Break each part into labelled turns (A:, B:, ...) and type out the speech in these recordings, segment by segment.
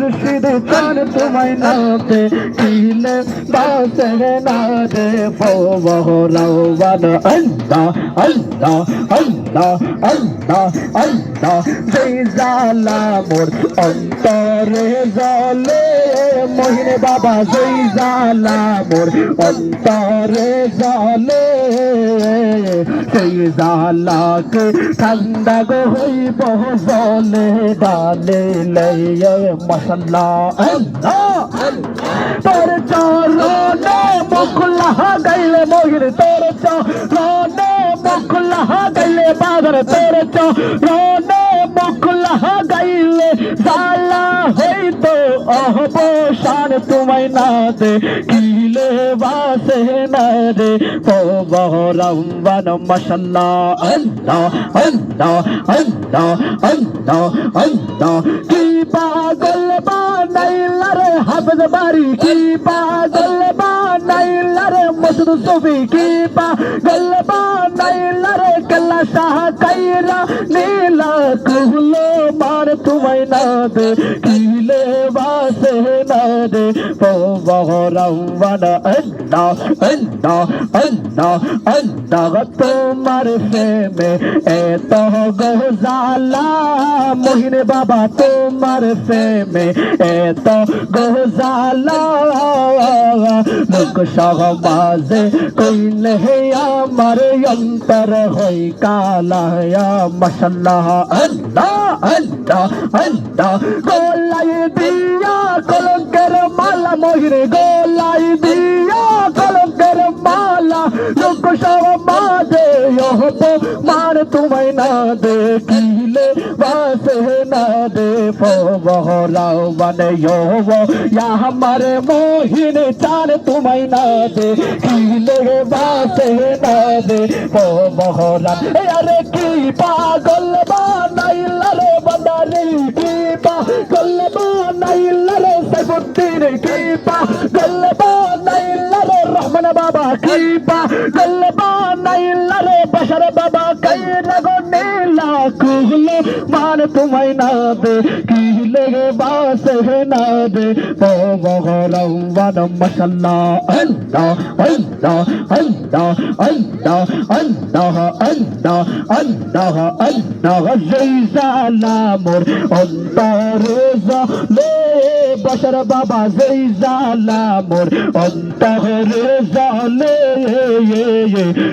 A: মুর্শিদ চান তোমায় নাতে কিলে বাসে না দে পবহরাওয়ান আল্লাহ আল্লাহ আল্লাহ আল্লাহ আল্লাহ যেই জালা মোর অন্তরে জলে মহিনে বাবা যেই জালা মোর অন্তরে জলে। সেই জালাকে ঠান্ডা গো হইব জলে, ডালে লইয়ে মশলা। আল্লাহ তোর চরণে মুখ লাগাইলে মহির, তোর চরণে মুখ লাগাইলে বাজার তোর চরণে মুখ লাগাইলে জালা অবসান তোমায় না দে কিলে বাসে না দে। পবরম্বন মশাল্লা আল্লাহ আল্লাহ আল্লাহ আল্লাহ আল্লাহ। কি পাগল বানাইলা রে হাফেজ বাড়ি, কি পাগল বানাইলা রে মসুদ সফি কি পাগল বানাইলা রে কল্লা শাহ কাইরা নীলা কুহলো মার তোমায় না দে কিলে দে পৌবহরৌবনা আন্না আন্না আন্না আন্না তোমার প্রেমে এত গোজালা। মোহিনে বাবা, তোমার প্রেমে এত গোজালা। মুখ সহ বাজে কইলে হে আমার অন্তর হই কালা মশাল্লাহ আন্না আন্না আন্না গোলাই দিয়া কল মহিরে গোলাই দিয়া তোমায় না দেখিলে বাসে না দে পবহরাও মানে হব ইয়া আমার মোহিন চার তোমায় না দেখিলে বাসে না দে পবহরা আরে কি পাগল বানাইলা রে বান্দারি কি পাগল বানাইলা রে সাইফুদ্দিন কি পাগল বানাইলা রে রহমান বাবা কি পাগল বানাইলা রে বাবা কাই লাগো নীলা কুহলে মান তোমায় না দে কিলে বাস না দে পবগরম বনম মশাল্লা আল্লাহ আল্লাহ আল্লাহ আল্লাহ আল্লাহ আল্লাহ আল্লাহ আল্লাহ মোর অন্তরে জালে বশর বাবা জৈজালা মোর অন্তরে জালে,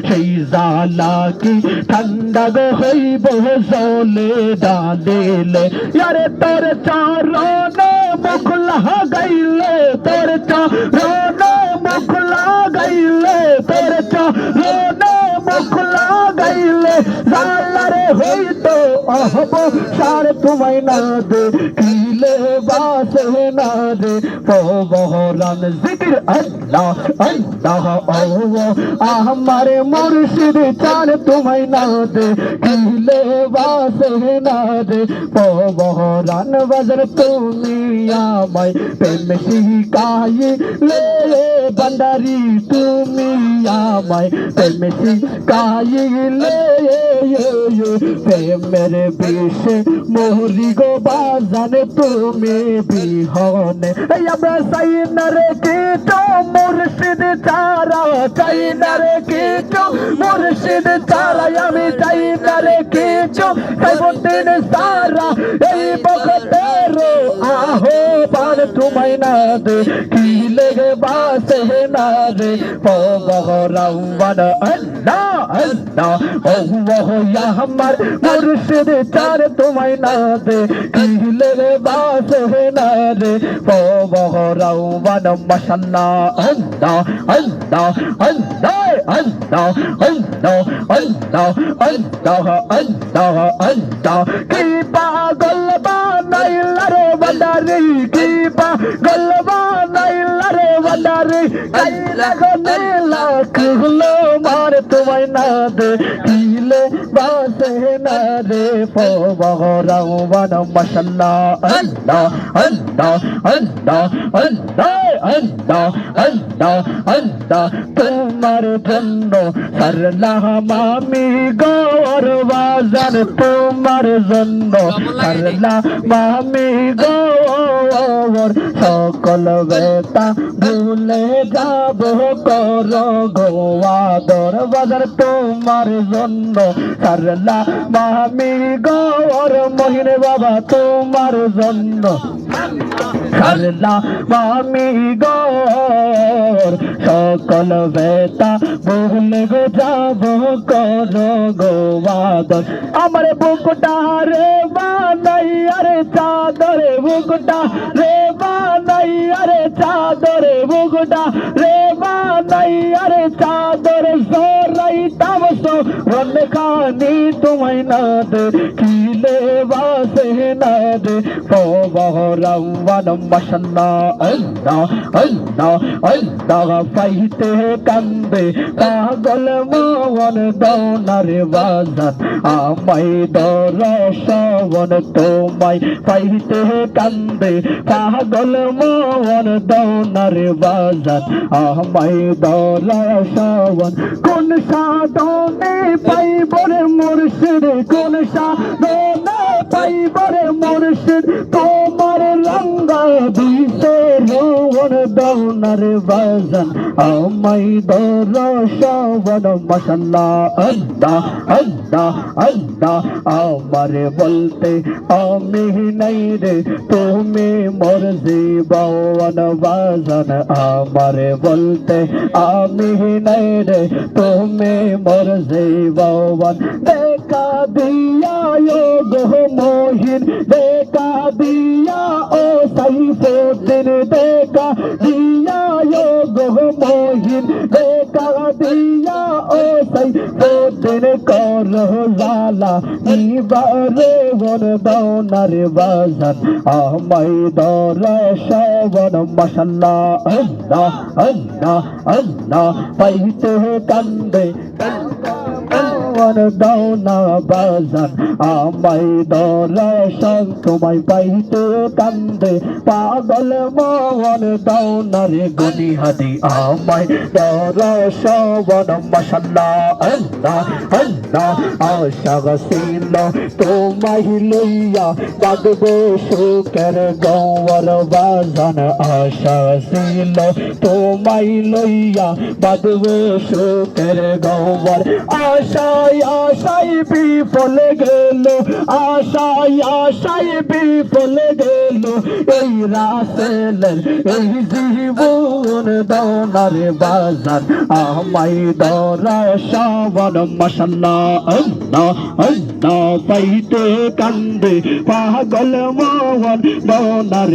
A: সেই জালা কি ঠান্ডা গো হইব জলে ডালিলে? ইয়ারে তোর চারণে মুখ লাগাইলে, তোর চারণে মুখ লাগাইলে, তোর চারণে মুখ লাগাইলে। জালারে হইতো অহব সার তোমায় না দে কিলে বাসে না দে। পবহরান জিকির, আল্লাহ আল্লাহ আল্লাহ, আমারে মুর্শিদ চান তোমায় না দে কিলে বাসে না দে। পবহরান বজর, তুমি আমায় প্রেম শিকাইলে বন্দারি তুমি আমায় প্রেম শিকাইলে প্রেমের বিষে মোহরি গো বাজান, তুমি বিহনে। এই আমরা চাই না রে কিছু মুর্শিদ চারা চাই না রে কিছু মুর্শিদ চারা আমি চাই না রে কিছু সাইবুদ্দিন সারা এই বকতের আহো পান তোমায় না দে। কি লেগে বাসে না দে। পবহরাওয়ান আল্লাহ আল্লাহ। ও ইয়া আমার মুর্শিদ চার তোমায় না দে। কি বাস হে না দে। পবহরাওয়ান মাশাল্লাহ আল্লাহ আল্লাহ আল্লাহ আল্লাহ আল্লাহ আল্লাহ আল্লাহ রে வந்தாரு தீபா கொல்லவா நைல்லாரு வந்தாரு கையில கொல்லாக்குள்ள மருத்துவை நாது கீழ வாசை நாது போவரம் வனம் மசல்லா அல்லா அல்லா அல்லா அல்லா அல்லா அல்லா அல்லா তোমার জন্য সারলাহ মামি গৌর বাজার তোমার জন্য সারলাহ মামি গো গৌর সকল বেতা ভুলে যাব কর গোয়া দরবাজার তোমার জন্য। সারলা মামি গর মহিনে বাবা তোমার জন্য। সারলা মামি গর। সকল বেতা বহলে গো যাব, কর গোবাদন আমার বুকটা রে বানাই আরে চাদরে, বুকটা রে বানাই আরে চাদরে, বুকটা রে বানাই আরে চাদরে সরাই তামসো রন খানি তোমায় না দে কিলে বাসে না দে। পাইতে কান্দে পাগল মন দৌনার বাজান আমায় দরশবন তোমায় পাইতে কান্দে পাগল মন দৌনার বাজান আমায় দরশবন কোন সাধনে পাইবরে মুর্শিদ কোন সাধনে পাইবরে মুর্শিদ তোমার রঙ্গা দিছে রোহন দৌনার বাজান আমাই দরশবন মশাল্লাহ, আল্লাহ আল্লাহ আল্লাহ, আমার বলতে আমি নাই রে, তুমি মোর জীবন বাজান, আমার বলতে আমি নাই রে, তুমি মোর জীবন দেখা দিয়া গো মোহিন, দেখা নিবারে বন দৌনার বাজান আমাই দরা শবন মশাল্লা আল্লাহ আল্লাহ আল্লাহ পাইতে কান্দে। মন দৌনা বাজান। আমাই দর্শন তোমায় পাইতে কান্দে। পাগল মন দৌনারে গনি হাদি আমায় দর্শন মশাল্লাহ আল্লাহ আল্লাহ, আশা গসিল তোমায় লইয়া বাগবে সুকের গৌর বাজান। আশা ছিল তোমায় লইয়া বাগবে সুকের গৌর। আশায় আশায় বিফল গেল আশায় আশায় বিফল গেল। এই রাসেলের এই জীবন দৌনার বাজার আমাই দরা শাবন মশাল্লা আল্লাহ আল্লাহ, পাইতে কান্দে পাগল মোহন দৌনার